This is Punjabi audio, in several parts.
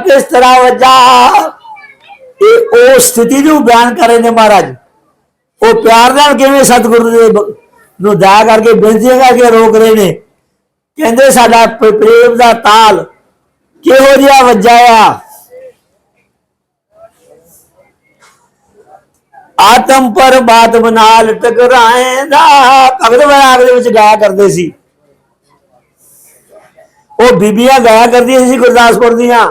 ਕਿਸ ਤਰ੍ਹਾਂ ਵੱਜਾ ਇਹ ਉਹ ਸਥਿਤੀ ਨੂੰ ਬਿਆਨ ਕਰ ਰਹੇ ਨੇ ਮਹਾਰਾਜ। ਉਹ ਪਿਆਰ ਨਾਲ ਕਿਵੇਂ ਸਤਿਗੁਰੂ ਦੇ ਨੂੰ ਦਇਆ ਕਰਕੇ, ਬੇਨਤੀਆਂ ਕਰਕੇ ਰੋਕ ਰਹੇ ਨੇ। ਕਹਿੰਦੇ ਸਾਡਾ ਪ੍ਰੇਮ ਦਾ ਤਾਲ ਕਿਹੋ ਜਿਹਾ ਵੱਜਾ ਆ? ਆਤਮ ਪਰਮਾਤਮ ਨਾਲ ਟਕਰਾਏਂਦਾ। ਭਗਤ ਵਿਰਾਗ ਦੇ ਵਿੱਚ ਗਾਇਆ ਕਰਦੇ ਸੀ। ਉਹ ਬੀਬੀਆਂ ਗਾਇਆ ਕਰਦੀਆਂ ਸੀ ਗੁਰਦਾਸਪੁਰ ਦੀਆਂ।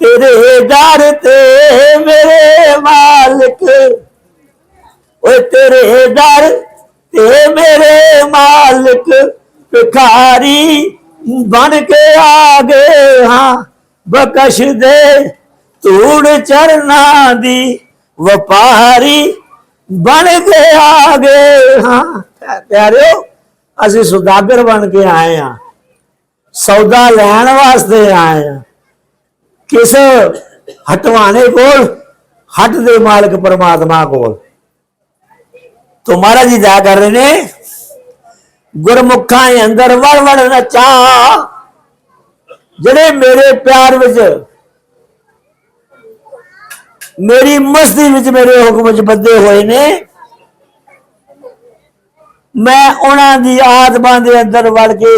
ਤੇਰੇ ਦਰ ਤੇ ਮੇਰੇ ਮਾਲਕ। ਓਏ ਤੇਰੇ ਦਰ ਤੇ ਮੇਰੇ ਮਾਲਕ, ਭਿਖਾਰੀ ਬਣ ਕੇ ਆ ਗਏ ਹਾਂ। ਬਕਸ਼ ਦੇ ਧੂੜ ਚਰਨਾ ਦੀ ਵਪਾਰੀ ਬਣ ਕੇ ਆ ਗਏ ਹਾਂ। ਪਿਆ- ਪਿਆਰਿਓ, ਅਸੀਂ ਸੁਦਾਗਰ ਬਣ ਕੇ ਆਏ ਹਾਂ। ਸੌਦਾ ਲੈਣ ਵਾਸਤੇ ਆਏ ਹਾਂ। ਕਿਸ ਹਟਵਾਣੇ ਕੋਲ? ਹਟ ਦੇ ਮਾਲਕ ਪਰਮਾਤਮਾ ਕੋਲ। ਤੁਹਾਰਾ ਜੀ ਦਇਆ ਕਰ ਰਹੇ ਨੇ, ਗੁਰਮੁਖਾਂ ਦੇ ਅੰਦਰ ਵੜ ਵੜ ਨਚਾ। ਜਿਹੜੇ ਮੇਰੇ ਪਿਆਰ ਵਿੱਚ, ਮੇਰੀ ਮਸਤੀ ਵਿੱਚ ਮੇਰੇ ਹੁਕਮ ਵਿੱਚ ਬੱਧੇ ਹੋਏ ਨੇ, ਮੈਂ ਉਹਨਾਂ ਦੀ ਆਤਮਾ ਦੇ ਅੰਦਰ ਵੜ ਕੇ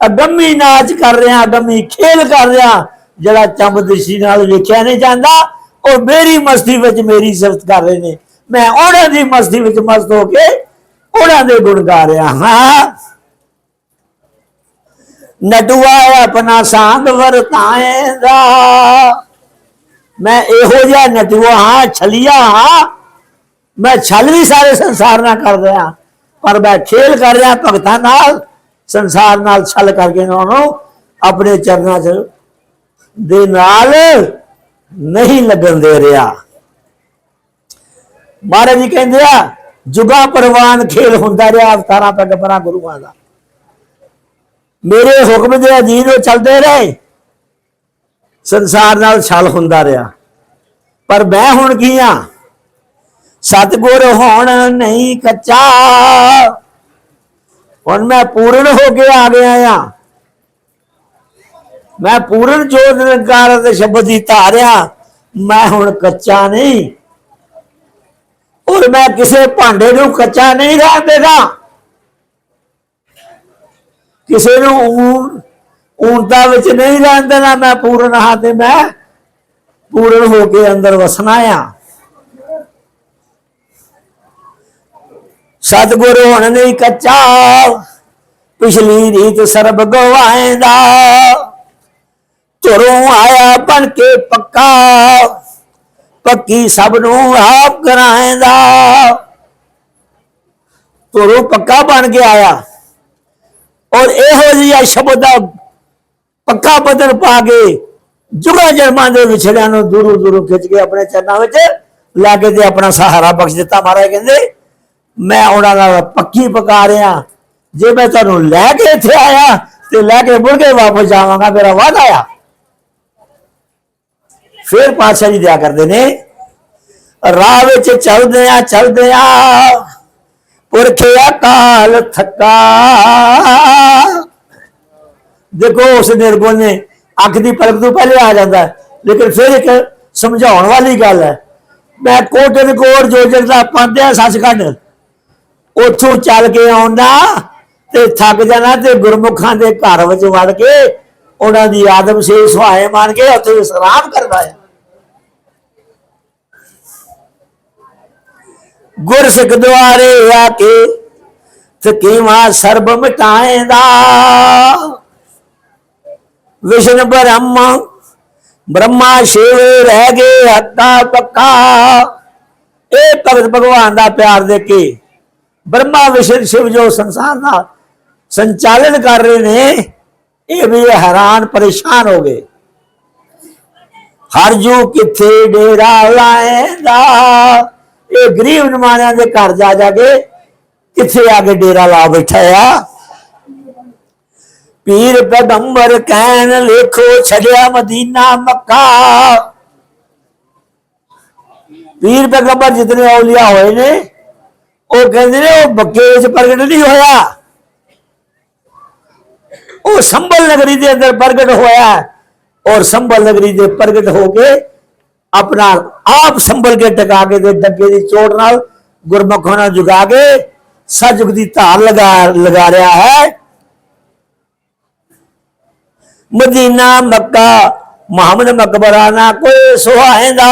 ਅਗੰਮੀ ਨਾਚ ਕਰ ਰਿਹਾ ਅਗੰਮੀ ਖੇਲ ਕਰ ਰਿਹਾ। ਜਿਹੜਾ ਚੰਬਦਸ਼ੀ ਨਾਲ ਵੇਖਿਆ ਨਹੀਂ ਜਾਂਦਾ, ਉਹ ਮੇਰੀ ਮਸਤੀ ਵਿੱਚ ਮੇਰੀ ਸਿਫਤ ਕਰ ਰਹੇ ਨੇ। ਮੈਂ ਉਹਨਾਂ ਦੀ ਮਸਤੀ ਵਿੱਚ ਮਸਤ ਹੋ ਕੇ ਉਹਨਾਂ ਦੇ ਗੁਣ ਗਾ ਰਿਹਾ ਹਾਂ। ਨਟੂਆ ਆਪਣਾ ਸਾਂਗ ਵਰਤਾਏਂਦਾ। ਮੈਂ ਇਹੋ ਜਿਹਾ ਨਟੂਆ ਹਾਂ, ਛਲੀਆ ਹਾਂ। ਮੈਂ ਛਲ ਵੀ ਸਾਰੇ ਸੰਸਾਰ ਨਾਲ ਕਰ ਰਿਹਾ, ਪਰ ਮੈਂ ਖੇਲ ਕਰ ਰਿਹਾ ਭਗਤਾਂ ਨਾਲ, ਸੰਸਾਰ ਨਾਲ ਛਲ ਕਰਕੇ ਉਹਨਾਂ ਨੂੰ ਆਪਣੇ ਚਰਨਾਂ 'ਚ ਦੇ ਨਾਲ ਨਹੀਂ ਲੱਗਣ ਦੇ ਰਿਹਾ। ਮਹਾਰਾਜ ਜੀ ਕਹਿੰਦੇ ਆ, ਜੁਗਾ ਪਰਵਾਨ ਖੇਲ ਹੁੰਦਾ ਰਿਹਾ, ਅਵਤਾਰਾਂ ਪੈਗੰਬਰਾਂ ਗੁਰੂਆਂ ਦਾ। ਮੇਰੇ ਹੁਕਮ ਦੇ ਅਧੀਨ ਉਹ ਚੱਲਦੇ ਰਹੇ। ਸੰਸਾਰ ਨਾਲ ਛਲ ਹੁੰਦਾ ਰਿਹਾ। ਪਰ ਮੈਂ ਹੁਣ ਕੀ ਆ? ਸਤਗੁਰ ਹੋਣ ਨਹੀਂ ਕੱਚਾ। ਹੁਣ ਮੈਂ ਪੂਰਨ ਹੋ ਕੇ ਆ ਗਿਆ ਆ। ਮੈਂ ਪੂਰਨ ਜੋਤ ਨਿਰੰਕਾਰ ਦੇ ਸ਼ਬਦ ਦੀ ਧਾਰਿਆ ਮੈਂ ਹੁਣ ਕੱਚਾ ਨਹੀਂ। ਔਰ ਮੈਂ ਕਿਸੇ ਭਾਂਡੇ ਨੂੰ ਕੱਚਾ ਨਹੀਂ ਰਹਿਣ ਦੇਗਾ ਕਿਸੇ ਨੂੰ ਊਣ ਊਣਤਾ ਵਿੱਚ ਨਹੀਂ ਰਹਿਣ ਦੇਣਾ ਮੈਂ ਪੂਰਨ ਹਾਂ ਤੇ ਮੈਂ ਪੂਰਨ ਹੋ ਕੇ ਅੰਦਰ ਵਸਣਾ ਆ। ਸਤਿਗੁਰੂ ਹੁਣ ਨਹੀਂ ਕੱਚਾ। ਪਿਛਲੀ ਰੀਤ ਸਰਬ ਗਵਾਏਂਦਾ। ਤੁਰੋਂ ਆਇਆ ਬਣ ਕੇ ਪੱਕਾ। ਪੱਕੀ ਸਭ ਨੂੰ ਆਪ ਕਰਾਏਂਦਾ ਤੁਰੋਂ ਪੱਕਾ ਬਣ ਕੇ ਆਇਆ। ਔਰ ਇਹੋ ਜਿਹਾ ਸ਼ਬਦ ਦਾ ਪੱਕਾ ਬਦਲ ਪਾ ਕੇ ਜੁਗਾ ਜਨਮਾਂ ਦੇ ਵਿਛੜਿਆਂ ਨੂੰ ਦੂਰੋਂ ਦੂਰੋਂ ਖਿੱਚ ਕੇ ਆਪਣੇ ਚਰਨਾਂ ਵਿੱਚ ਲਾ ਕੇ ਤੇ ਆਪਣਾ ਸਹਾਰਾ ਬਖਸ਼ ਦਿੱਤਾ ਮਹਾਰਾਜ ਕਹਿੰਦੇ, ਮੈਂ ਉਹਨਾਂ ਨਾਲ ਪੱਕੀ ਪਕਾ ਰਿਹਾ। ਜੇ ਮੈਂ ਤੁਹਾਨੂੰ ਲੈ ਕੇ ਇੱਥੇ ਆਇਆ ਤੇ ਲੈ ਕੇ ਮੁੜ ਕੇ ਵਾਪਸ ਜਾਵਾਂਗਾ, ਮੇਰਾ ਵਾਅਦਾ ਆ। ਫੇਰ ਪਾਤਸ਼ਾਹ ਜੀ ਦਿਆ ਕਰਦੇ ਨੇ। ਰਾਹ ਵਿੱਚ ਚੱਲਦੇ ਆ ਚੱਲਦੇ ਆ ਪੁਰਖੇ ਅਕਾਲ ਥੱਕਾ। ਦੇਖੋ ਉਸ ਨਿਰਗੁਣ ਨੇ ਅੱਖ ਦੀ ਪਲਕ ਤੋਂ ਪਹਿਲੇ ਆ ਜਾਂਦਾ ਲੇਕਿਨ ਫਿਰ ਇੱਕ ਸਮਝਾਉਣ ਵਾਲੀ ਗੱਲ ਹੈ, ਮੈਂ ਕੋਟਨ ਕੋਰ ਜੋਜਰ ਦਾ ਪੰਦਿਆ ਸੱਚਖੰਡ, ਉੱਥੋਂ ਚੱਲ ਕੇ ਆਉਂਦਾ ਤੇ ਥੱਕ ਜਾਣਾ ਤੇ ਗੁਰਮੁਖਾਂ ਦੇ ਘਰ ਵਿੱਚ ਵੜ ਕੇ ਉਹਨਾਂ ਦੀ ਆਦਮ ਸੇ ਸੁਹਾਏ ਮੰਨ ਕੇ ਉੱਥੇ ਵਿਸਰਾਮ ਕਰਦਾ ਹੈ। ਗੁਰ ਸਿੱਖ ਦੁਆਰੇ ਆ ਕੇ ਥਕੀਵਾ ਸਰਬ ਮਿਟਾਏਂਦਾ ਵਿਸ਼ਨ ਬ੍ਰਹਮਾ ਬ੍ਰਹਮਾ ਸ਼ਿਵ ਰਹਿ ਗਏ ਹੱਤਾ ਪੱਕਾ ਇਹ ਭਗਤ ਭਗਵਾਨ ਦਾ ਪਿਆਰ ਦੇ ਕੇ ਬ੍ਰਹਮਾ ਵਿਸ਼ਨ ਸ਼ਿਵ ਜੋ ਸੰਸਾਰ ਦਾ ਸੰਚਾਲਨ ਕਰ ਰਹੇ ਨੇ ਇਹ ਵੀ ਹੈਰਾਨ ਪਰੇਸ਼ਾਨ ਹੋ ਗਏ ਹਰ ਜੂ ਕਿੱਥੇ ਡੇਰਾ ਲਾਏਂਦਾ ਇਹ ਗਰੀਬ ਨਿਮਾਣਿਆਂ ਦੇ ਘਰ ਜਾ ਜਾ ਕੇ ਕਿੱਥੇ ਆ ਕੇ ਡੇਰਾ ਲਾ ਬੈਠਾ ਆ? ਪੀਰ ਪੈਗੰਬਰ ਕਹਿਣ ਲੇਖੋ ਛੱਡਿਆ ਮਦੀਨਾ ਮੱਕਾ। ਪੀਰ ਪੈਗੰਬਰ ਜਿਤਨੇ ਔਲੀਆ ਹੋਏ ਨੇ, ਉਹ ਕਹਿੰਦੇ ਨੇ, ਉਹ ਬੱਕੇ ਵਿੱਚ ਪ੍ਰਗਟ ਨਹੀਂ ਹੋਇਆ। ਉਹ ਸੰਭਲ ਨਗਰੀ ਦੇ ਅੰਦਰ ਪ੍ਰਗਟ ਹੋਇਆ ਔਰ ਸੰਭਲ ਨਗਰੀ ਦੇ ਪ੍ਰਗਟ ਹੋ ਕੇ ਆਪਣਾ ਆਪ ਸੰਭਲ ਕੇ ਟਿਕਾ ਕੇ ਤੇ ਡੱਗੇ ਦੀ ਚੋਟ ਨਾਲ ਗੁਰਮੁਖਾਂ ਨਾਲ ਜੁਗਾ ਕੇ ਸਜਗ ਦੀ ਧਾਰ ਲਗਾ ਲਗਾ ਰਿਹਾ ਹੈ ਮਦੀਨਾ ਮੱਕਾ ਮੁਹੰਮਦ ਮਕਬਰਾ ਨਾ ਕੋਈ ਸੁਹਾਇਂਦਾ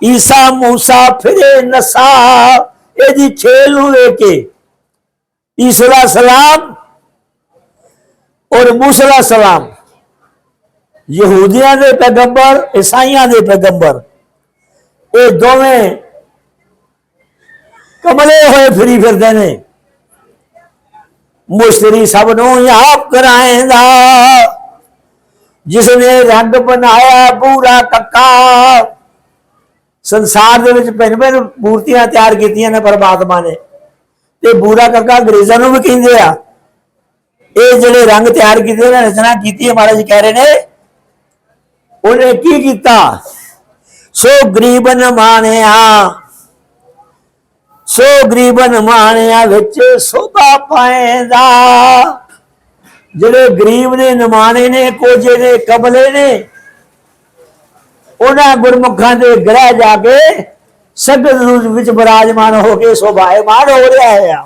ਈਸਾ ਮੂਸਾ ਫਿਰੇ ਨਸਾ ਇਹਦੀ ਛੇਲ ਨੂੰ ਵੇਖ ਕੇ ਈਸਾ ਦਾ ਸਲਾਮ ਔਰ ਮੂਸਾ ਦਾ ਸਲਾਮ ਯਹੂਦੀਆਂ ਦੇ ਪੈਗੰਬਰ ਈਸਾਈਆਂ ਦੇ ਪੈਗੰਬਰ। ਇਹ ਦੋਵੇਂ ਕਮਲੇ ਹੋਏ ਫਿਰੀ ਫਿਰਦੇ ਨੇ। ਮੁਸ਼ਤਰੀ ਸਭ ਨੂੰ ਯਾਦ ਕਰਾਏਂਦਾ। ਜਿਸ ਨੇ ਰੰਗ ਬਣਾਇਆ ਪੂਰਾ ਕੱਕਾ। ਸੰਸਾਰ ਦੇ ਵਿੱਚ ਭਿੰਨ ਭਿੰਨ ਮੂਰਤੀਆਂ ਤਿਆਰ ਕੀਤੀਆਂ ਨੇ ਪਰਮਾਤਮਾ ਨੇ। ਤੇ ਬੂਰਾ ਕੱਕਾ ਅੰਗਰੇਜ਼ਾਂ ਨੂੰ ਵੀ ਕਹਿੰਦੇ ਆ। ਇਹ ਜਿਹੜੇ ਰੰਗ ਤਿਆਰ ਕੀਤੇ ਨੇ, ਰਚਨਾ ਕੀਤੀ ਹੈ, ਮਹਾਰਾਜ ਕਹਿ ਰਹੇ ਨੇ ਉਹਨੇ ਕੀ ਕੀਤਾ? ਸੋ ਗਰੀਬਨ ਮਾਣਿਆ ਸੋ ਗਰੀਬਨ ਮਾਣਿਆ ਵਿੱਚ ਸੋਭਾ ਪਾਏਂਦਾ। ਜਿਹੜੇ ਗਰੀਬ ਨੇ ਨਿਮਾਣੇ ਨੇ ਕੋਜੇ ਨੇ, ਕਬਲੇ ਨੇ, ਉਹਨਾਂ ਗੁਰਮੁਖਾਂ ਦੇ ਗ੍ਰਹਿ ਜਾ ਕੇ ਸਗਤ ਰੂਪ ਵਿੱਚ ਬਿਰਾਜਮਾਨ ਹੋ ਕੇ ਸੋਭਾਇਮਾਨ ਹੋ ਰਿਹਾ ਹੈ।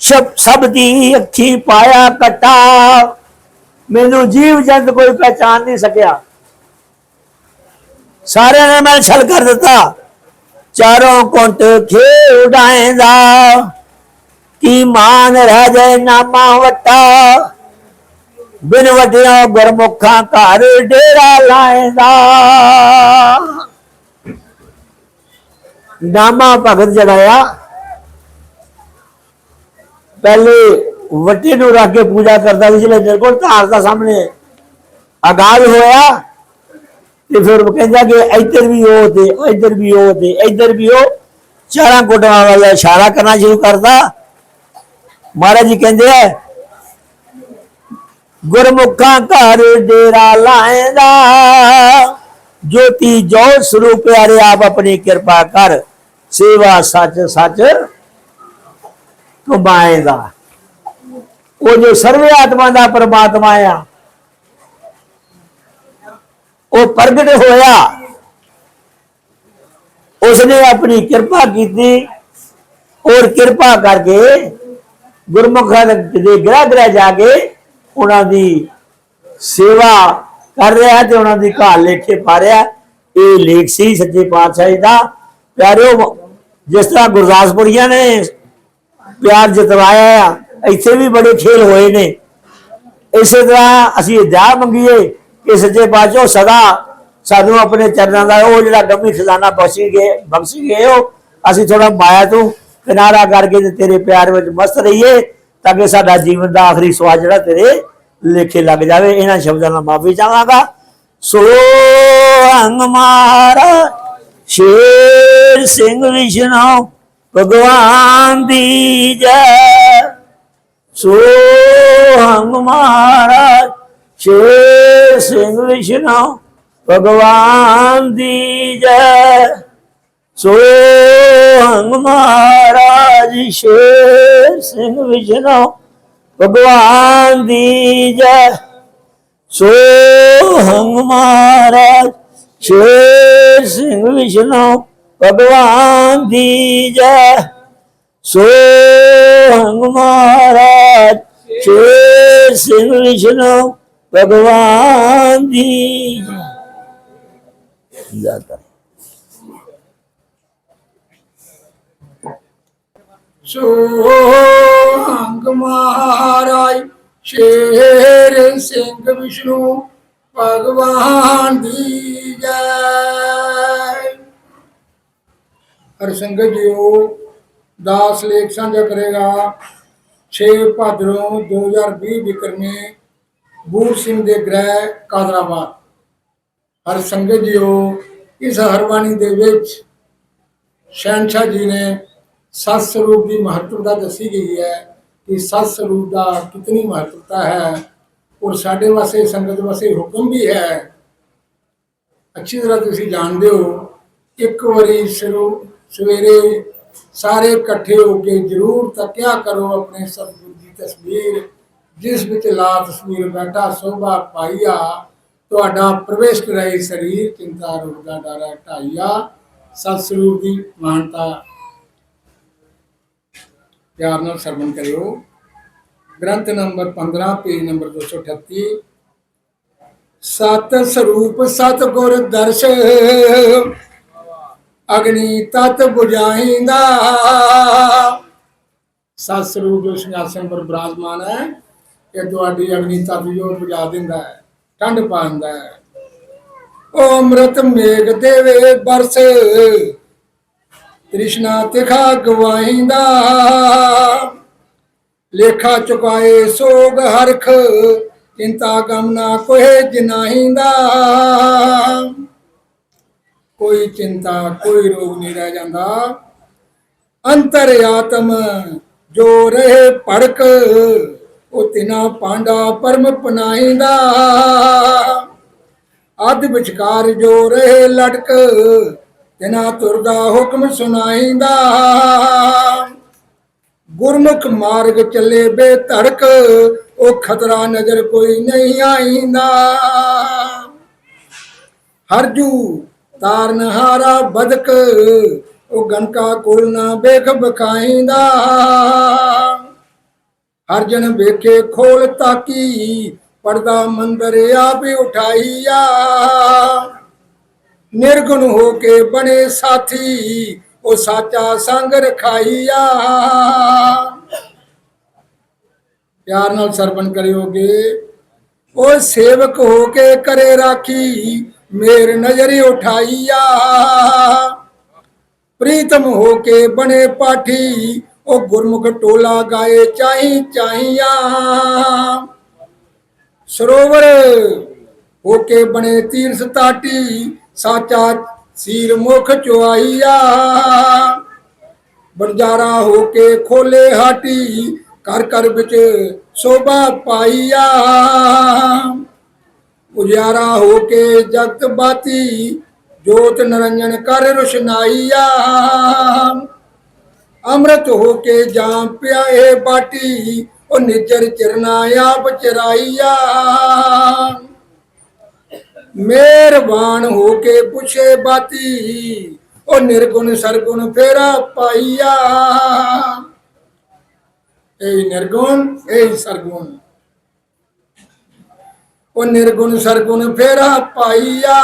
ਸਭ ਸਭ ਦੀ ਅੱਖੀ ਪਾਇਆ ਕਟਾ। ਮੈਨੂੰ ਜੀਵ ਜੰਤ ਕੋਈ ਪਹਿਚਾਨ ਨਹੀਂ ਸਕਿਆ। ਸਾਰਿਆਂ ਨੇ ਮੈਂ ਛਲ ਕਰ ਦਿੱਤਾ। ਚਾਰੋਂ ਕੁੰਟ ਖੇ ਕੀ ਮਾਨ ਰਹਿ ਨਾਮਾ ਵਟਾ। ਬਿਨ ਵਟਿਆ ਗੁਰਮੁਖਾਂ ਘਰ ਡੇਰਾ ਲਾਏਂਦਾ। ਨਾਮਾ ਭਗਤ ਜਿਹੜਾ ਆ, ਪਹਿਲੇ ਵੱਟੇ ਨੂੰ ਰੱਖ ਕੇ ਪੂਜਾ ਕਰਦਾ ਸੀ ਜਿਹੜੇ ਮੇਰੇ ਕੋਲ ਧਾਰ ਦਾ ਸਾਹਮਣੇ ਆਗਾਜ਼ ਹੋਇਆ ਤੇ ਫਿਰ ਉਹ ਕਹਿੰਦਾ ਕਿ ਇੱਧਰ ਵੀ ਉਹ ਤੇ ਇੱਧਰ ਵੀ ਉਹ ਤੇ ਇੱਧਰ ਵੀ ਉਹ। ਚਾਰਾਂ ਗੁੱਡਾਂ ਵਾਲਾ ਇਸ਼ਾਰਾ ਕਰਨਾ ਸ਼ੁਰੂ ਕਰਦਾ। ਮਹਾਰਾਜ ਜੀ ਕਹਿੰਦੇ ਆ, ਗੁਰਮੁਖਾਂ ਘਰ ਡੇਰਾ ਲਾਏਂਦਾ ਜੋਤੀ ਜੋ ਸਰੂਪ ਪਿਆਰੇ ਆਪ ਆਪਣੀ ਕਿਰਪਾ ਕਰ, ਸੇਵਾ ਸੱਚ ਸੱਚ ਕਮਾਏਗਾ ਉਹ ਜੋ ਸਰਵੇ ਆਤਮਾ ਦਾ ਪਰਮਾਤਮਾ ਆ, ਉਹ ਪ੍ਰਗਟ ਹੋਇਆ। ਉਸਨੇ ਆਪਣੀ ਕਿਰਪਾ ਕੀਤੀ, ਔਰ ਕਿਰਪਾ ਕਰਕੇ ਗੁਰਮੁਖਾਂ ਦੇ ਗ੍ਰਹਿ ਗ੍ਰਹਿ ਜਾ ਕੇ ਉਹਨਾਂ ਦੀ ਸੇਵਾ ਕਰ ਰਿਹਾ ਤੇ ਉਹਨਾਂ ਦੀ ਘਾਲ ਲੇਖੇ ਪਾ ਰਿਹਾ। ਇਹ ਲੇਖ ਸੀ ਸੱਚੇ ਪਾਤਸ਼ਾਹ ਜੀ ਦਾ। ਪਿਆਰਿਓ, ਜਿਸ ਤਰ੍ਹਾਂ ਗੁਰਦਾਸਪੁਰੀਆਂ ਨੇ ਪਿਆਰ ਜਤਵਾਇਆ ਆ ਇੱਥੇ ਵੀ ਬੜੇ ਖੇਲ ਹੋਏ ਨੇ। ਇਸੇ ਤਰ੍ਹਾਂ ਅਸੀਂ ਅਧਿਆਇ ਮੰਗੀਏ ਕਿ ਸੱਚੇ ਪਾਤਸ਼ਾਹ ਸਦਾ ਸਾਨੂੰ ਆਪਣੇ ਚਰਨਾਂ ਦਾ ਉਹ ਜਿਹੜਾ ਗੰਭੀਰ ਖਜ਼ਾਨਾ ਬਖਸ਼ੀ ਗਏ ਬਖਸ਼ੀ ਗਏ ਹੋ, ਅਸੀਂ ਥੋੜਾ ਮਾਇਆ ਤੋਂ ਕਿਨਾਰਾ ਕਰਕੇ ਤੇ ਤੇਰੇ ਪਿਆਰ ਵਿੱਚ ਮਸਤ ਰਹੀਏ ਤਾਂ ਕਿ ਸਾਡਾ ਜੀਵਨ ਦਾ ਆਖਰੀ ਸਵਾਦ ਜਿਹੜਾ ਤੇਰੇ ਲੇਖੇ ਲੱਗ ਜਾਵੇ। ਇਹਨਾਂ ਸ਼ਬਦਾਂ ਨਾਲ ਮਾਫੀ ਚਾਹਾਂਗਾ। ਸੋ ਅੰਗ ਮਾਰਾ, ਸ਼ੇਰ ਸਿੰਘ ਵਿਸ਼ਨੂੰ, ਭਗਵਾਨ ਦੀ ਜੈ। ਸੋ ਹਮ ਮਹਾਰਾਜ ਸ਼ੇਰ ਸਿੰਘ ਵਿਸ਼ਨੂੰ, ਭਗਵਾਨ ਦੀ ਜੈ। ਸੋ ਹਮ ਮਹਾਰਾਜ ਸ਼ੇਰ ਸਿੰਘ ਵਿਸ਼ਨੂੰ, ਭਗਵਾਨ ਦੀ ਜੈ। ਸੋ ਹਮ ਮਹਾਰਾਜ ਸ਼ੇਰ ਸਿੰਘ ਵਿਸ਼ਨੋ, ਭਗਵਾਨ ਦੀ ਜੈ। ਸੋ ਹੰਗ ਮਹਾਰਾਜ ਸ਼ੇਰ ਸਿੰਘ ਵਿਸ਼ਨੂੰ ਭਗਵਾਨ ਦੀ ਜੈ ਜਾਤਾ ਸੋਹੰਗ ਮਹਾਰਾਜ ਸ਼ੇਰ ਸਿੰਘ ਵਿਸ਼ਨੂੰ ਭਗਵਾਨ ਦੀ ਜੈ ਹਰ ਸੰਗਤ ਜੀਓ ਦਾ ਸਲੇਖ ਸਾਂਝਾ ਕਰੇਗਾ। 6 ਭਾਦਰੋਂ 2020 ਵਿਕਰਮੀ ਬੂਰ ਸਿੰਘ ਦੇ ਗ੍ਰਹਿ ਕਾਦਰਾਬਾਦ। ਹਰ ਸੰਗਤ ਜੀਓ, ਇਸ ਹਰਬਾਣੀ ਦੇ ਵਿੱਚ ਸ਼ਹਿਨशाह ਜੀ ਨੇ ਸਤ ਸਰੂਪ ਦੀ ਮਹੱਤਵਤਾ ਦੱਸੀ ਗਈ ਹੈ ਕਿ ਸਤ ਸਰੂਪ ਦਾ ਕਿਤਨੀ ਮਹੱਤਵਤਾ ਹੈ ਔਰ ਸਾਡੇ ਵਾਸਤੇ, ਸੰਗਤ ਵਾਸਤੇ ਹੁਕਮ ਵੀ ਹੈ। ਅੱਛੀ ਤਰ੍ਹਾਂ ਤੁਸੀਂ ਜਾਣਦੇ ਹੋ, ਇੱਕ ਵਾਰੀ ਸਿਰੋਂ ਸਵੇਰੇ ਸਾਰੇ ਇਕੱਠੇ ਹੋ ਕੇ ਜ਼ਰੂਰ ਤੱਕਿਆ ਕਰੋ ਆਪਣੇ ਸਤਿਗੁਰ ਦੀ ਤਸਵੀਰ ਜਿਸ ਵਿੱਚ ਲਾ ਤਸਵੀਰ ਬੈਠਾ ਸੋਭਾ ਪਾਈਆ ਤੁਹਾਡਾ ਪ੍ਰਵੇਸ਼ ਕਰਾਈ ਸਰੀਰ ਚਿੰਤਾ ਰੋਗ ਦਾ ਡਰ ਢਾਈਆ ਸਤਿਸਰੂ ਦੀ ਮਹਾਨਤਾ ਪਿਆਰ ਨਾਲ ਸਰਵਣ ਕਰਿਓ ਗ੍ਰੰਥ ਨੰਬਰ 15 ਪੇਜ ਨੰਬਰ 238 ਸਤ ਸਰੂਪ ਸਤ ਗੁਰ ਦਰਸ਼ ਅਗਨੀ ਤਤ 부ਝਾਇਂਦਾ ਸਤ ਸਰੂਪ ਜੋ ਸਿੰਘਾਸਨ ਪਰ ਬਰਾਜਮਾਨ ਹੈ, ਇਹ ਤੁਹਾਡੀ ਅਗਨੀ ਤਤ ਜੋ ਬੁਝਾ ਦਿੰਦਾ ਹੈ, ਠੰਡ ਪਾਉਂਦਾ ਹੈ। ਓ ਅੰਮ੍ਰਿਤ ਮੇਘ ਦੇਵੇ ਬਰਸ, ਤ੍ਰਿਸ਼ਨਾ ਤਿਖਾ ਗਵਾਇਂਦਾ ਲੇਖਾ ਚੁਕਾਏ ਸੋਗ ਹਰਖ, ਚਿੰਤਾ ਗਮ ਨਾ ਕੋਏ ਜਨਾਹੀਂਦਾ ਕੋਈ ਚਿੰਤਾ, ਕੋਈ ਰੋਗ ਨਹੀਂ ਰਹਿ ਜਾਂਦਾ। ਅੰਤਰ ਆਤਮ ਜੋ ਰਹੇ ਭੜਕ, ਉਹ ਤਿਨਾ ਪਾਂਡਾ ਪਰਮ ਪਨਾਹੀਂਦਾ। ਅਧ ਵਿਚਕਾਰ ਜੋ ਰਹੇ ਲਟਕ, ਤਿਨਾ ਤੁਰਦਾ ਹੁਕਮ ਸੁਣਾਈਂਦਾ ਗੁਰਮੁਖ ਮਾਰਗ ਚੱਲੇ ਬੇਧੜਕ, ਉਹ ਖਤਰਾ ਨਜ਼ਰ ਕੋਈ ਨਹੀਂ ਆਈਂਦਾ। ਹਰਜੂ ਤਾਰਨ ਹਾਰਾ ਬਦਕ, ਉਹ ਗਨਕਾ ਕੋਲ ਨਾ ਵੇਖ ਬਖਾਈਂਦਾ। ਹਰ ਜਨ ਵੇਖੇ ਖੋਲ ਤਾਕੀ, ਪਰਦਾ ਮੰਦਰ ਆਪ ਉਠਾਈਆ। ਨਿਰਗੁਣ ਹੋ ਕੇ ਬਣੇ ਸਾਥੀ, ਉਹ ਸਾਚਾ ਸੰਗ ਰਖਾਈਆ। ਪਿਆਰ ਨਾਲ ਸਰਵਣ ਕਰਿਓਗੇ, ਉਹ ਸੇਵਕ ਹੋ ਕੇ ਕਰੇ ਰਾਖੀ ਮੇਰ ਨਜ਼ਰੀ ਉਠਾਈਆ। ਪ੍ਰੀਤਮ ਹੋ ਕੇ ਬਣੇ ਪਾਠੀ, ਉਹ ਗੁਰਮੁਖ ਟੋਲਾ ਗਾਏ ਚਾਹੀ ਚਾਹੀਆ। ਸਰੋਵਰ ਹੋ ਕੇ ਬਣੇ ਤੀਰਥ ਤਾਟੀ, ਸਾਚਾ ਸੀਰ ਮੁਖ ਚੁਆਈਆ। ਬੰਜਾਰਾ ਹੋ ਕੇ ਖੋਲੇ ਹਾਟੀ ਕਰ ਕਰ ਵਿੱਚ ਸੋਭਾ ਪਾਈਆ। ਉਜਿਆਰਾ ਹੋ ਕੇ ਜਗਤ ਬਾਤੀ, ਜੋਤ ਨਰੰਜਨ ਕਰ ਰੁਸ਼ਨਾਈਆ ਅੰਮ੍ਰਿਤ ਹੋ ਕੇ ਜਾਂ ਪਿਆਏ ਬਾਟੀ, ਉਹ ਨਿਜਰ ਚਰਨਾ ਆਪ ਚਰਾਈਆ ਮਿਹਰਬਾਨ ਹੋ ਕੇ ਪੁੱਛੇ ਬਾਤੀ, ਉਹ ਨਿਰਗੁਣ ਸਰਗੁਣ ਫੇਰਾ ਪਾਈਆ ਇਹ ਨਿਰਗੁਣ, ਇਹ ਸਰਗੁਣ। ਉਹ ਨਿਰਗੁਣ ਸਰਗੁਣ ਫੇਰਾ ਪਾਈਆ।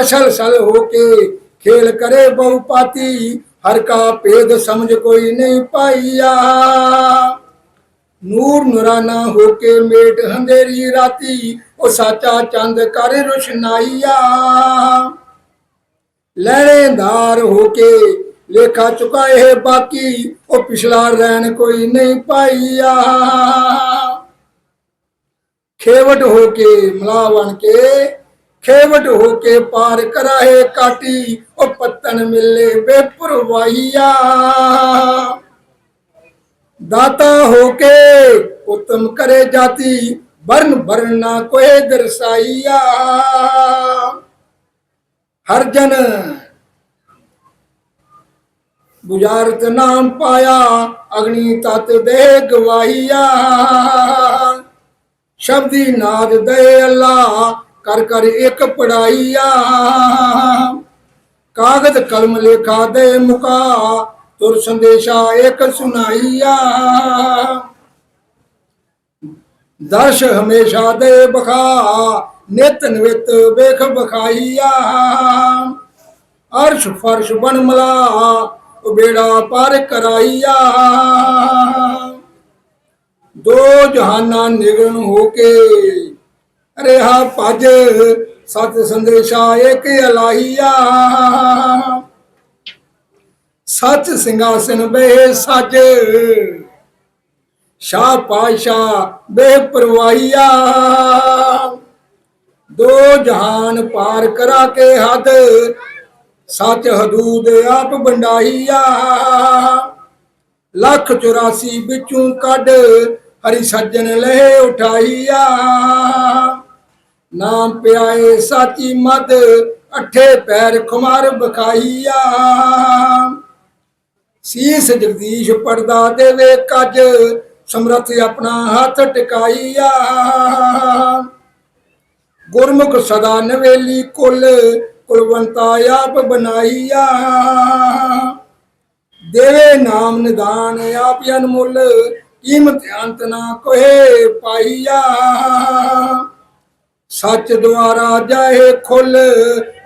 ਅਸਲ ਸਲ ਹੋ ਕੇ ਖੇਲ ਕਰੇ ਬਹੁ ਪਾਤੀ, ਹਰ ਕਾ ਭੇਦ ਸਮਝ ਕੋਈ ਨਹੀਂ ਪਾਈਆ। ਨੂਰ ਨੁਰਾਨਾ ਹੋ ਕੇ ਮੇਟ ਹੰਦੇਰੀ ਰਾਤੀ, ਉਹ ਸਾਚਾ ਚੰਦ ਕਰ ਰੁਸ਼ਨਾਈਆ। ਲੈਣੇਦਾਰ ਹੋ ਕੇ ਲੇਖਾ ਚੁਕਾਏ ਬਾਕੀ, ਉਹ ਪਿਛਲਾ ਰਹਿਣ ਕੋਈ ਨਹੀਂ ਪਾਈਆ। ਖੇਵਟ ਹੋ ਕੇ ਮਲਾ ਬਣ ਕੇ ਖੇਵਟ ਹੋ ਕੇ ਪਾਰ ਕਰਾਏ ਕਾਟੀ ਉਹ ਪੱਤਨ ਮਿਲੇ ਬੇਪਰਵਾਹੀਆ ਦਾਤਾ ਹੋ ਕੇ ਉਤਮ ਕਰੇ ਜਾਤੀ ਬਰਨ ਬਰਨ ਨਾ ਕੋਏ ਦਰਸਾਈਆ ਹਰ ਜਨ ਬੁਝਾਰਤ ਨਾਮ ਸ਼ਬਦੀ ਨਾਦ ਦੇ ਅੱਲਾ, ਕਰ ਕਰ ਇੱਕ ਪੜਾਈਆ। ਕਾਗਜ਼ ਕਲਮ ਲੇਖਾ ਦੇ ਮੁਕਾ, ਤੁਰ ਸੰਦੇਸ਼ਾ ਇੱਕ ਸੁਨਾਈਆ ਦਰਸ਼ ਹਮੇਸ਼ਾ ਦੇ ਬਖਾ, ਨਿਤ ਨਿਤ ਵੇਖ ਬਖਾਈਆ। ਅਰਸ਼ ਫਰਸ਼ ਬਣ ਮਲਾ ਬੇੜਾ ਪਾਰ ਕਰਾਈਆ। ਦੋ ਜਹਾਨਾਂ ਨਿਗਣ ਹੋ ਕੇ। ਰਿਹਾ ਭਜ ਸਤ ਸੰਦੇਸ਼ਾ ਏਕ ਅਲਾਹੀਆ। ਸੱਚ ਸਿੰਘਾਸਨ ਬੇ ਸਜ ਸ਼ਾਹ ਪਾਸ਼ਾ ਬੇਪਰਵਾਹੀਆ। ਦੋ ਜਹਾਨ ਪਾਰ ਕਰਾ ਕੇ ਹੱਦ। ਸੱਚ ਹਦੂਦ ਆਪ ਬੰਡਾਈਆ ਲੱਖ 84 ਵਿੱਚੋਂ ਕੱਢ ਹਰੀ ਸੱਜਣ ਲਹਿ ਉਠਾਈਆ। ਨਾਮ ਪਿਆਏ ਸਾਚੀ ਮਦ ਅਠੇ ਪੈਰ ਖੁਮਾਰ ਬਖਾਈਆ ਸੀਸ ਜਗਦੀਸ਼ ਪਰਦਾ ਦੇਵੇ ਕੱਜ, ਸਮਰਥ ਆਪਣਾ ਹੱਥ ਟਿਕਾਈਆ। ਗੁਰਮੁਖ ਸਦਾ ਨਵੇਲੀ ਕੁਲ, ਕੁਲਵੰਤਾ ਆਪ ਬਣਾਈਆ। ਦੇਵੇ ਨਾਮ ਨਿਦਾਨ ਆਪ ਅਨਮੁੱਲ ਕੀਮਤ ਅੰਤ ਨਾ ਕੋਏ ਪਾਈਆ। ਸੱਚ ਦੁਆਰਾ ਜਾਏ ਖੁੱਲ,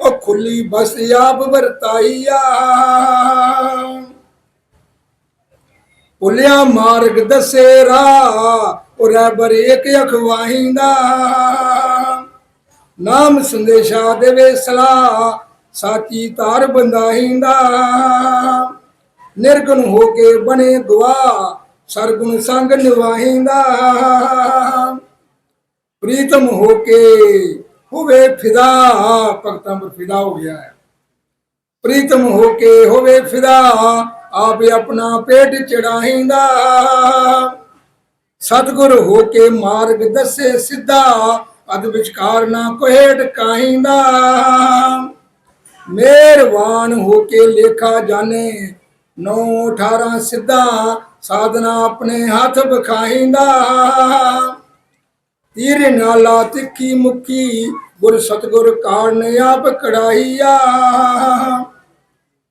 ਉਹ ਖੁੱਲੀ ਬਸ ਆਪ ਵਰਤਾਈਆ। ਪੁਲਿਆ ਮਾਰਗ ਦਸੇ ਰਾ ਉਹ ਰਹਿਬਰ ਇੱਕ ਅਖਵਾਹਿੰਦਾ ਨਾਮ ਸੰਦੇਸ਼ਾ ਦੇਵੇ ਸਲਾ ਸਾਚੀ ਤਾਰ ਬੰਦਾਹਿੰਦਾ ਨਿਰਗੁਣ ਹੋ ਕੇ ਬਣੇ ਦੁਆ ਸਰਗੁਣ ਸੰਗ ਨਿਵਾਹਿੰਦਾ। ਪ੍ਰੀਤਮ ਹੋ ਕੇ ਹੋਵੇ ਫਿਦਾ। ਭਗਤਾਂ ਪਰ ਫਿਦਾ ਹੋ ਗਿਆ ਹੈ। ਪ੍ਰੀਤਮ ਹੋ ਕੇ ਹੋਵੇ ਫਿਦਾ, ਆਪ ਆਪਣਾ ਪੇਟ ਚੜਾਹਿੰਦਾ। ਸਤਿਗੁਰ ਹੋ ਕੇ ਮਾਰਗ ਦੱਸੇ ਸਿੱਧਾ ਅਦ ਵਿਚਕਾਰ ਨਾ ਕੋਏ ਟਕਾਹਿੰਦਾ ਮਿਹਰਬਾਨ ਹੋ ਕੇ ਲੇਖਾ ਜਾਣੇ 9 18 ਸਿੱਧਾ ਸਾਧਨਾ ਆਪਣੇ ਹੱਥ ਬਖਾਹਿੰਦਾ ਤੀਰ ਨਾਲਾ ਤਿੱਖੀ ਮੁੱਕੀ, ਗੁਰ ਸਤਗੁਰ ਕਾਰਨ ਆਪ ਕੜਾਈਆ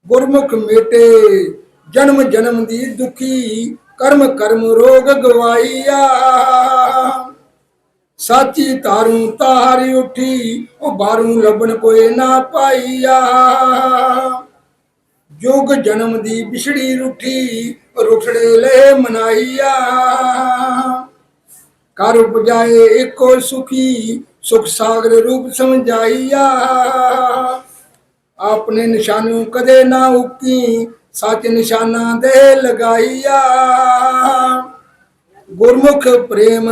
ਗੁਰਮੁਖ ਮੇਟੇ, ਜਨਮ ਜਨਮ ਦੀ ਦੁਖੀ, ਕਰਮ ਕਰਮ ਰੋਗ ਗਵਾਈਆ ਸਾਚੀ ਤਾਰੂ ਤਾਰੀ ਉਠੀ, ਉਹ ਬਾਰੂ ਲੱਭਣ ਕੋਈ ਨਾ ਪਾਈਆ। ਜੋਗ ਜਨਮ ਦੀ ਵਿਛੜੀ ਰੁੱਠੀ ਰੁਖੜੇ ਲੈ ਮਨਾਈਆ। ਕਰ ਉਪਜਾਏ ਏਕੋ ਸੁਖੀ, ਸੁਖ ਸਾਗਰ ਰੂਪ ਸਮਝਾਈਆ। ਆਪਣੇ ਨਿਸ਼ਾਨੂ ਕਦੇ ਨਾ ਉਕੀ, ਸੱਚ ਨਿਸ਼ਾਨਾ ਦੇ ਲਗਾਈਆ। ਗੁਰਮੁਖ ਪ੍ਰੇਮ,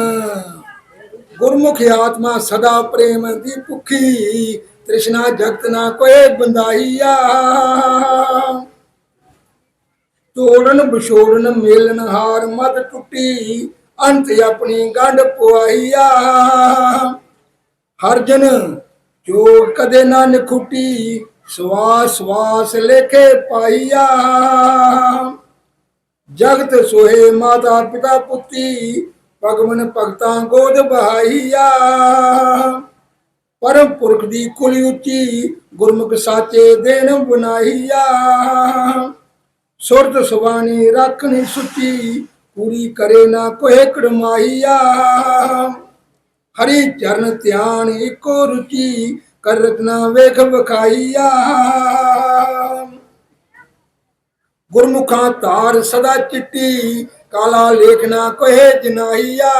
ਗੁਰਮੁਖ ਆਤਮਾ ਸਦਾ ਪ੍ਰੇਮ ਦੀ ਭੁੱਖੀ ਤ੍ਰਿਸ਼ਨਾ ਜਗਤ ਨਾ ਕੋਏ ਬੰਦਾਈਆ। ਤੋੜਨ ਵਿਛੋੜਨ ਮੇਲਨ ਹਾਰ ਮਦ ਟੁੱਟੀ, ਅੰਤ ਆਪਣੀ ਗੰਢ ਪੁਆਈਆ। ਹਰ ਜਨ ਜੋ ਕਦੇ ਨਾ ਨਖੁੱਟੀ, ਸਵਾਸ ਸਵਾਸ ਲੇਖੇ ਪਾਈਆ। ਜਗਤ ਸੋਹੇ ਮਾਤਾ ਪਿਤਾ ਪੁੱਤੀ, ਭਗਵਨ ਭਗਤਾਂ ਗੋਦ ਬਹਾਈਆ। ਪਰਮ ਪੁਰਖ ਦੀ ਕੁਲੀ ਉੱਚੀ ਗੁਰਮੁਖ ਸਾਚੇ ਦੇਨ ਬਨਾਈਆ ਸੁਰਤ ਸੁਬਾਨੀ ਰੱਖਣੀ ਸੁਚੀ, ਪੂਰੀ ਕਰੇ ਨਾ ਕੋਏ ਕੜਮਾਈਆ ਹਰੀ ਚਰਨ ਧਿਆਨ ਇਕੋ ਰੁਚੀ ਕਰ ਰਤਨਾ ਵੇਖ ਬਖਾਈਆ ਗੁਰਮੁਖਾਂ ਤਾਰ ਸਦਾ ਚਿੱਟੀ, ਕਾਲਾ ਲੇਖਣਾ ਕੋਏ ਜਨਾਈਆ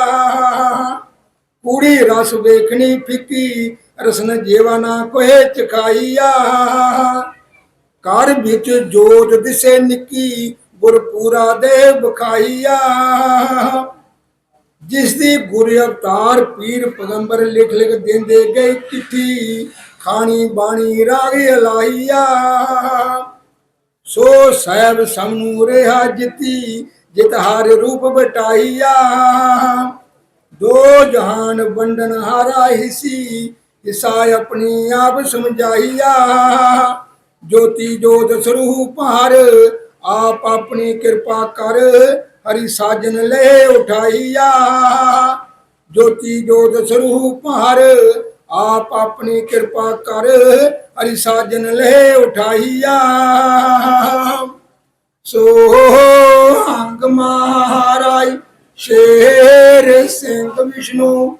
ਪੂਰੀ ਰਸ ਵੇਖਣੀ ਫਿੱਕੀ ਰਸਨ ਜੀਵਾ ਨਾ ਚਖਾਈਆ। ਘਰ ਵਿੱਚ ਜੋਤ ਦਿਸੇ ਨਿੱਕੀ ਗੁਰ ਪੂਰਾ ਦੇ ਬਖਾਈਆ ਜਿਸ ਦੀ ਗੁਰ ਅਵਤਾਰ ਪੀਰ ਪਗੰਬਰ ਲਿਖ ਲਿਖ ਦਿੰਦੇ ਗਏ ਚਿੱਠੀ, ਖਾਣੀ ਬਾਣੀ ਰਾਗ ਲਾਈਆ ਸੋ ਸਹਿਬ ਸਮੂ ਰਿਹਾ ਜਿਤੀ, ਜਿਤ ਹਰ ਰੂਪ ਬਟਾਈਆ ਦੋ ਜਹਾਨ ਵੰਡਨ ਹਾਰਾ ਹਿਸੀ ਹਿਸਾ ਆਪਣੀ ਆਪ ਸਮਝਾਈਆ। ਜੋਤੀ ਜੋਤ ਸਰੂਪ ਹਰ, ਆਪ ਆਪਣੀ ਕਿਰਪਾ ਕਰ ਹਰੀ ਸਾਜਨ ਲੈ ਉਠਾਈਆ। ਜੋਤੀ ਜੋਤ ਸਰੂਪ ਹਰ, ਆਪ ਆਪਣੀ ਕਿਰਪਾ ਕਰ ਹਰੀ ਸਾਜਨ ਲੈ ਉਠਾਈਆ। ਸੋ ਅੰਗ ਮਹਾਰਾਜ, ਸ਼ੇਰ ਸਿੰਘ ਵਿਸ਼ਨੂੰ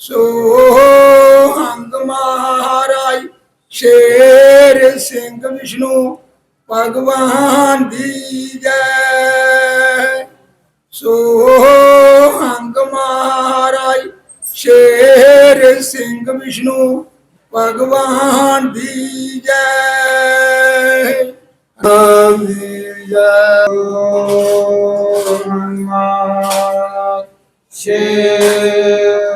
ਸੋ ਹੰਗ ਮਹਾਰਾਜ ਸ਼ੇਰ ਸਿੰਘ ਵਿਸ਼ਨੂੰ ਭਗਵਾਨ ਦੀ ਜੈ। ਸੋ ਹੰਗ ਮਹਾਰਾਜ ਸ਼ੇਰ ਸਿੰਘ ਵਿਸ਼ਨੂੰ ਭਗਵਾਨ ਦੀ ਜੈ। ਆਮੀਨ ਜੈ ਸ਼ੇਰ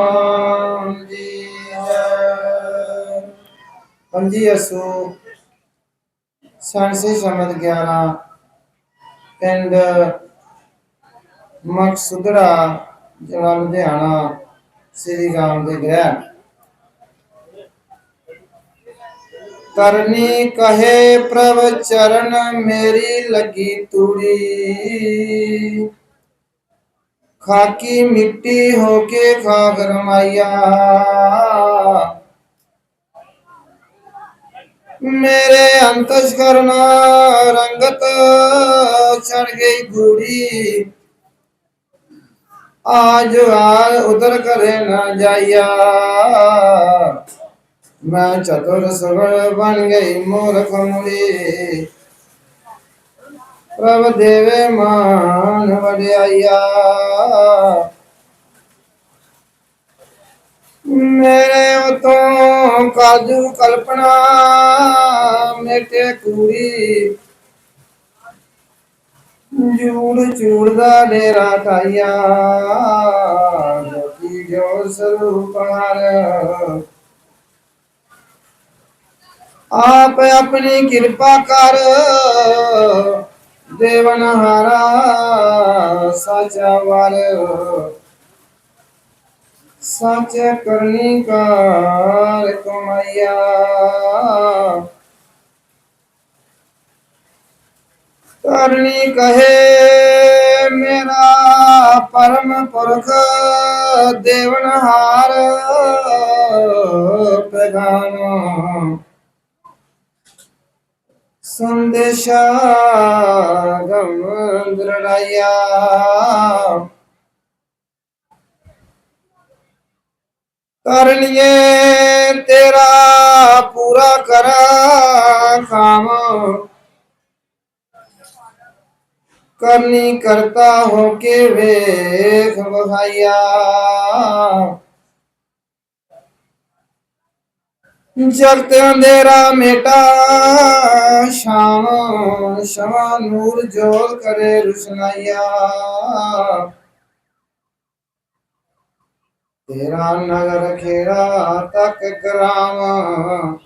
ਪੰਜੀ ਅਸੂ ਸਾਂਸੀ ਸਮਝ 11 ਪਿੰਡ ਮਕਸੂਦੜਾ ਜ਼ਿਲ੍ਹਾ ਲੁਧਿਆਣਾ, ਸ੍ਰੀ ਰਾਮ ਦੇ ਗ੍ਰਹਿ। ਕਰਨੀ ਕਹੇ, ਪ੍ਰਭ ਚਰਨ ਮੇਰੀ ਲੱਗੀ ਤੂੜੀ। ਖਾਕੀ ਮਿੱਟੀ ਹੋ ਕੇ ਖਾਕ ਰਮਾਈਆ ਮੇਰੇ ਅੰਤਸ ਕਰਨਾ ਰੰਗਤ ਚੜ ਗਈ ਗੂੜੀ। ਆਜ ਆ ਉਧਰ ਕਰੇ ਨਾ ਜਾਇਆ ਮੈਂ ਚਤੁਰ ਸਵਰ ਬਣ ਗਈ ਮੂਰਖ ਮੁੜੀ ਪ੍ਰਭ ਦੇਵੇ ਮਾਨ ਵਡਿਆਈਆ। ਮੇਰੇ ਉਤੋਂ ਕਾਜੂ ਕਲਪਨਾ, ਮੇਟੇ ਕੂੜੀ। ਜੂੜ ਚੂੜ ਦਾ ਡੇਰਾ ਕਾਇਆ ਜੋਤੀ ਜੋ ਸਰੂਪ ਆਪ ਆਪਣੀ ਕਿਰਪਾ ਕਰ ਦੇਵਨ ਹਾਰਾ ਸਾਚਾ ਵਾਰ। ਸੱਚ ਕਰਨੀ ਕਾਰ ਕਮਾਇਆ ਕਰਨੀ ਕਹੇ ਮੇਰਾ ਪਰਮ ਪੁਰਖ ਦੇਵਨ ਹਾਰ ਪੈਗਾਮ ਸੰਦੇਸ਼ਾ ਗਮ ਦ੍ਰਿੜਾਇਆ ਕਰਨੀਏ ਤੇਰਾ ਪੂਰਾ ਕਰਾਂ ਕਾਮ। ਕਰਨੀ ਕਰਤਾ ਹੋ ਕੇ ਵੇਖ ਵਹਾਇਆ ਜਗਤ ਅੰਧੇਰਾ ਮੇਟਾ, ਸ਼ਾਮ, ਸ਼ਮਾ ਨੂਰ ਜੋਲ ਕਰੇ ਰੁਸ਼ਨਾਈਆ। ਤੇਰਾ ਨਗਰ ਖੇੜਾ ਤੱਕ ਗ੍ਰਾਮ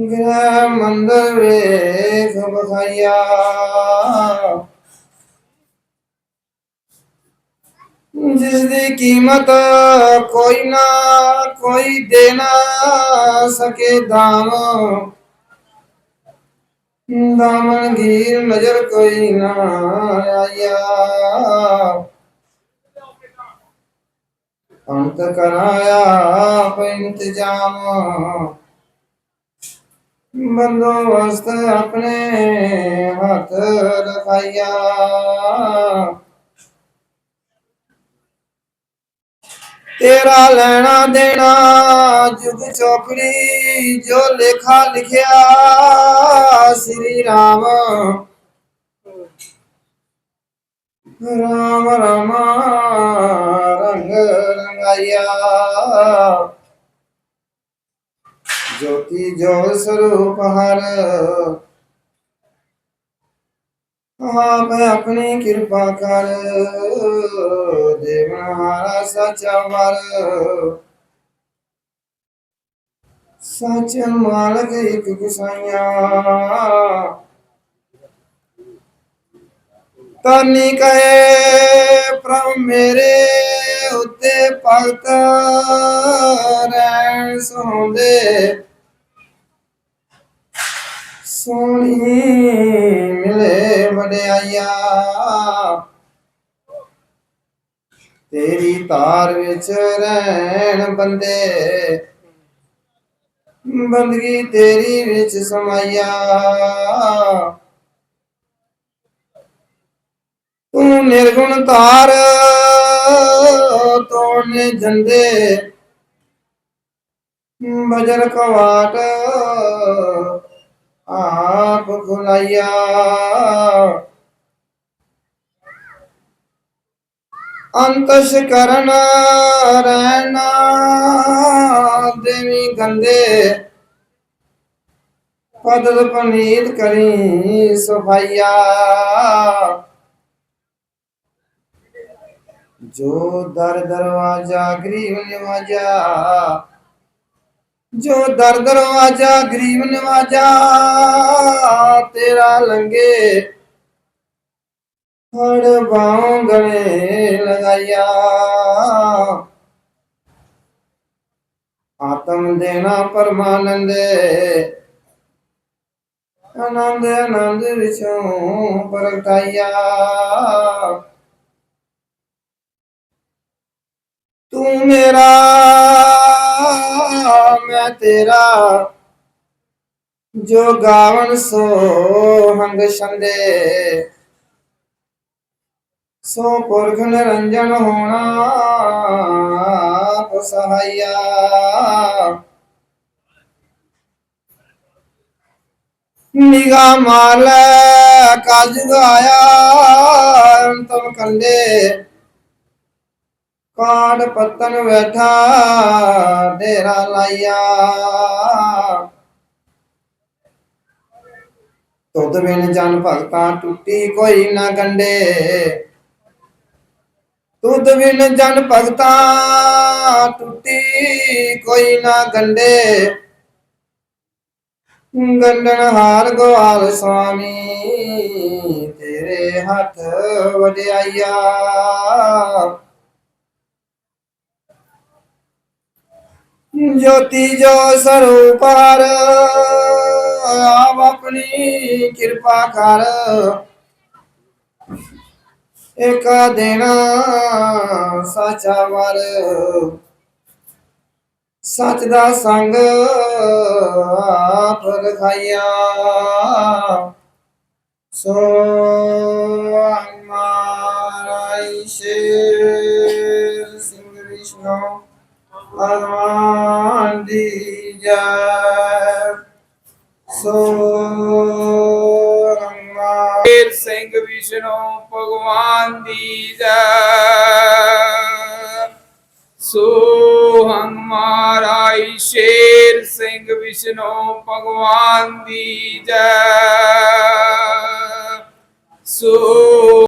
ਗ੍ਰਹਿ ਮੰਦਰ ਵੇਖ ਬਖਾਇਆ ਜਿਸ ਦੀ ਕੀਮਤ ਕੋਈ ਨਾ ਕੋਈ ਦੇ ਨਾ ਸਕੇ ਦਾਮ। ਦਾਮਨ ਗੀਰ ਨਜ਼ਰ ਕੋਈ ਨਾ ਆਇਆ। ਅੰਤ ਕਰਾਇਆ ਆਪ ਇੰਤਜ਼ਾਮ ਬੰਦੋਬਸਤ ਆਪਣੇ ਹੱਥ ਰਖਾਇਆ ਤੇਰਾ ਲੈਣਾ ਦੇਣਾ ਜੁਗ ਚੌਕੜੀ ਜੋ ਲੇਖਾ ਲਿਖਿਆ ਸ੍ਰੀ ਰਾਮ ਰਾਮ ਰਾਮ ਰੰਗ ਰੰਗਾਇਆ ਜੋਤੀ ਜੋ ਸਰੂਪ ਹਰ ਆਪ ਆਪਣੀ ਕਿਰਪਾ ਕਰ ਦੇਵਨ ਹਾਰਾ ਸਚਾ ਵਰ ਸੱਚ ਮਾਲਕ ਇੱਕ ਗੁਸਾਈਆ ਤਾਨੀ ਕਹੇ ਪ੍ਰਭ ਮੇਰੇ ਉੱਤੇ ਭਗਤ ਰਹਿਣ ਸੋਂਦੇ। ਸੋਹਣੀ ਮਿਲੇ ਵਡਿਆਈਆ। ਤੇਰੀ ਤਾਰ ਵਿੱਚ ਰਹਿਣ ਬੰਦੇ। ਬੰਦਗੀ ਤੇਰੀ ਵਿੱਚ ਸਮਾਈਆ। ਤੂੰ ਨਿਰਗੁਣ ਧਾਰ ਤੋੜਨੇ ਜੰਦੇ ਬਜਰ ਕਵਾਟ, ਆਪ ਖੁਲਾਇਆ ਅੰਤਸ਼ ਕਰਨ ਰਹਿਣਾ ਦੇਵੀ ਗੰਦੇ। ਪਦਲ ਪਨੀਤ ਕਰੀ ਸਫਾਈਆ। ਜੋ ਦਰ ਦਰਵਾਜਾ ਗਰੀਬ ਨਿਵਾਜਾ, ਜੋ ਦਰ ਦਰਵਾਜਾ ਗਰੀਬ ਨਿਵਾਜਾ, ਤੇਰਾ ਲੰਗੇ ਹੜ ਬਾਉ ਗਲੇ ਲਗਾਇਆ। ਆਤਮ ਦੇਣਾ ਪਰਮਾਨੰਦ ਆਨੰਦ ਆਨੰਦ ਵਿਚੋਂ ਪ੍ਰਗਟਾਇਆ ਤੂੰ ਮੇਰਾ, ਮੈਂ ਤੇਰਾ। ਜੋ ਗਾਵਨ ਸੋ ਹੰਗ ਸੰਦੇ ਸੋ ਪੁਰਖ ਨਿਰੰਜਨ ਹੋਣਾ ਸਹਾਇਆ। ਨਿਗਾ ਮਾਲ ਲੈ, ਕਾਜ ਗਾਇਆ, ਅੰਤਮ ਕੰਦੇ ਕਾੜ ਪੱਤਨ ਬੈਠਾ ਡੇਰਾ ਲਾਇਆ। ਤੁਧ ਬਿਨ ਜਨ ਭਗਤਾਂ ਟੁੱਟੀ ਕੋਈ ਨਾ ਗੰਡੇ। ਤੁਧ ਬਿਨ ਜਨ ਭਗਤਾਂ ਟੁੱਟੀ ਕੋਈ ਨਾ ਗੰਡੇ। ਗੰਡਨ ਹਾਰ ਗੋਹਾਲ ਸੁਆਮੀ, ਤੇਰੇ ਹੱਥ ਵਡਿਆਈਆ ਜੋਤੀ ਜੋ ਸਰੂਪਾਰ ਆਪ ਆਪਣੀ ਕਿਰਪਾ ਕਰ। ਇੱਕ ਦੇਣਾ ਸਾਚਾ ਵਰ, ਸੱਚ ਦਾ ਸੰਗ ਆਪ ਰਖਾਇਆ ਸੋ ਹਮਾਰਾ ਸ਼ੇਰ ਸਿੰਘ ਵਿਸ਼ਨੂੰ ਭਗਵਾਨ ਦੀ ਜੈ। ਸੋ ਹਮਾਰਾ ਸਿੰਘ ਵਿਸ਼ਨੂੰ ਭਗਵਾਨ ਦੀ ਜੈ। ਸੋ ਹਮਾਰਾ ਸ਼ੇਰ ਸਿੰਘ ਵਿਸ਼ਨੂੰ ਭਗਵਾਨ ਦੀ ਜੈ। ਸੋ